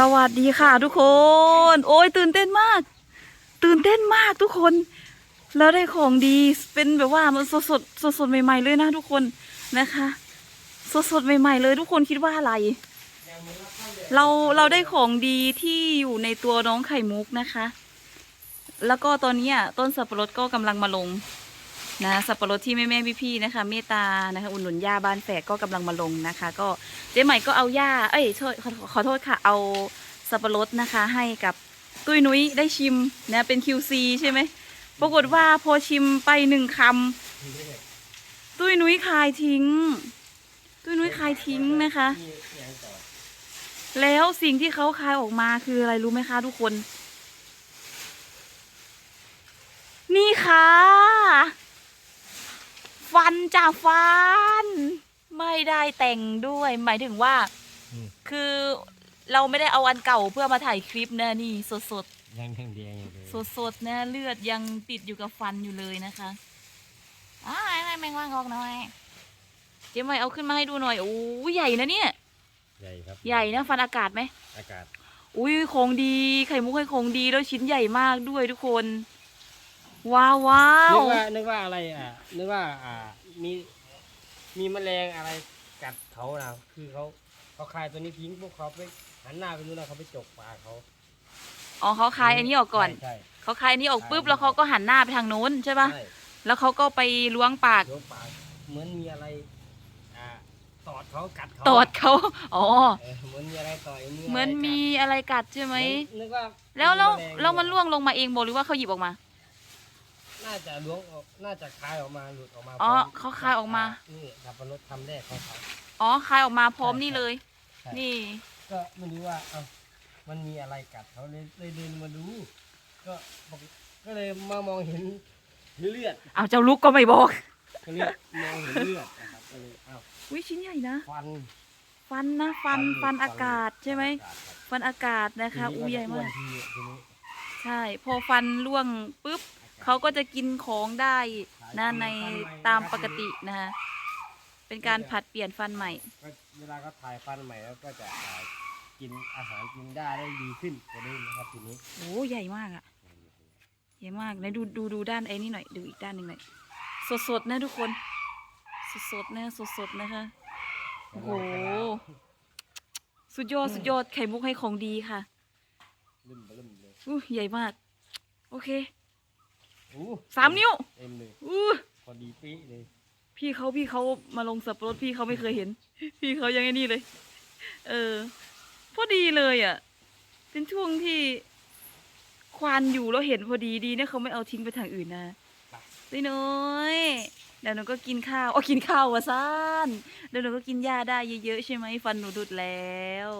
สวัสดีค่ะทุกคน โอ้ยตื่นเต้นมาก ตื่นเต้นมากทุกคน แล้วได้ของดีเป็นแบบว่ามันสดสดสดสดใหม่ๆเลยนะทุกคนนะคะ สดสดใหม่ๆเลย ทุกคนคิดว่าอะไร เราเราได้ของดีที่อยู่ในตัวน้องไข่มุกนะคะ แล้วก็ตอนนี้ต้นสับปะรดก็กำลังมาลง นะสับปะรดที่แม่แม่พี่พี่นะคะ เมตานะคะ อุดหนุนย่าบ้านแฝกก็กำลังมาลงนะคะ ก็เจ๊ใหม่ก็เอาย่าเอ้ยโทษขอขอโทษค่ะ เอาสับปะรดนะคะ ให้กับตุ้ยนุ้ยได้ชิมนะเป็น QC ใช่ไหมปรากฏว่าพอชิมไปหนึ่งคำตุ้ยนุ้ยคายทิ้ง ตุ้ยนุ้ยคายทิ้งนะคะ แล้วสิ่งที่เขาคายออกมาคืออะไรรู้ไหมคะทุกคน นี่ค่ะ ฟันจ่าฟัน ไม่ได้แต่งด้วย หมายถึงว่า อืม คือเราไม่ได้เอาอันเก่าเพื่อมาถ่ายคลิปนะนี่สดสดยังแข็งแดงอยู่เลยสดสดๆนะเลือดยังติดอยู่กับฟันอยู่เลยนะคะอ้าวไม่แมงว่างออกหน่อยเจ๊ไม่เอาขึ้นมาให้ดูหน่อยโอ้ยใหญ่นะเนี่ย ใหญ่ครับใหญ่นะฟันอากาศไหม อากาศอุ้ยของดีไข่มุกให้ของดีแล้วชิ้นใหญ่มากด้วยทุกคน ว้าวว้านึวกว่านึกว่าอะไรอะนึกว่าอ่ามีมีแมลงอะไรกัดเขานะคือเขาเขาคายตัวนี้ทิ้งพวกเขาไปหันหน้าไปนู้นแล้วเขาไปจกปากเขาอ๋อเขาคายอันนี้ออกก่อน ใช่ เขาคายอันนี้ออกปุ๊บแล้วเขาก็หันหน้าไปทางโน้นใช่ปะใช่แล้วเขาก็ไปล้วงปากจกปากเหมือนมีอะไรอ่าตอดเขากัดเขาตอดเขา อ๋อ เออเหมือนมีอะไรต่อยเหมือนมีะอะไรกัดใช่ไหไรมกัดนึกว่าแล้วแล้วแงแล้วมันล่วงลงมาเองบอกหรือว่าเขาหยิบออกมา น่าจะล้วงออก น่าจะคายออกมาหลุดออกมาอ๋อพร้มเขาคายออกมา นี่สับปะรดทำแรกของเขา อ๋อคายออกมาพร้อมนี่เลย ใช่ นี่ ก็ไม่รู้ว่า เอ้ามันมีอะไรกัดเขาเลยเลยเดินมาดู ก็บอกก็เลยมามองเห็นเลือดเอาเจ้าลูกก็ไม่บอกก็เลยมองเห็นเลือดนะครับก็เลยเอ้าอุ้ยชิ้นใหญ่นะ ฟันฟันนะฟันฟันหลุดอากาศใช่ไหมฟันอากาศฟันอากาศนะคะ ทีอู้ใหญ่มากทีนี้ทีนี้ใช่ พอฟันล่วงปุ๊บ เขาก็จะกินของได้นะในตามปกตินะคะเป็นการผลัดเปลี่ยนฟันใหม่ ก็เวลาเขาถ่ายฟันใหม่แล้วก็จะอ่ากินอาหารกินได้ได้ดีขึ้นกว่าเดิมนะครับทีนี้โอ้ใหญ่มากอะใหญ่มากไหนดูดูดูด้านไอ้นี่หน่อยดูอีกด้านหนึ่งหน่อยสดสดๆนะทุกคน สดสดๆนะสดสดๆนะคะโอ้โหสุดยอดสุดยอดไข่มุกให้ของดีค่ะลืมไปลืมเลยอู้ใหญ่มาก โอเคอู้ สามนิ้วเต็มเลยอู้พอดีปี๊เลย พี่เขาพี่เขามาลงสับปะรดพี่เขาไม่เคยเห็น พี่เขายังไงนี่เลย เออ พอดีเลยอะ เป็นช่วงที่ควานอยู่แล้วเห็นพอดีดีเนี่ยเขาไม่เอาทิ้งไปทางอื่นนะตุ้ยน้อยเดี๋ยวหนูก็กินข้าวอ๋อกินข้าววะซ่านเดี๋ยวหนูก็กินยาได้เยอะๆใช่ไหมฟันหนูดุดแล้ว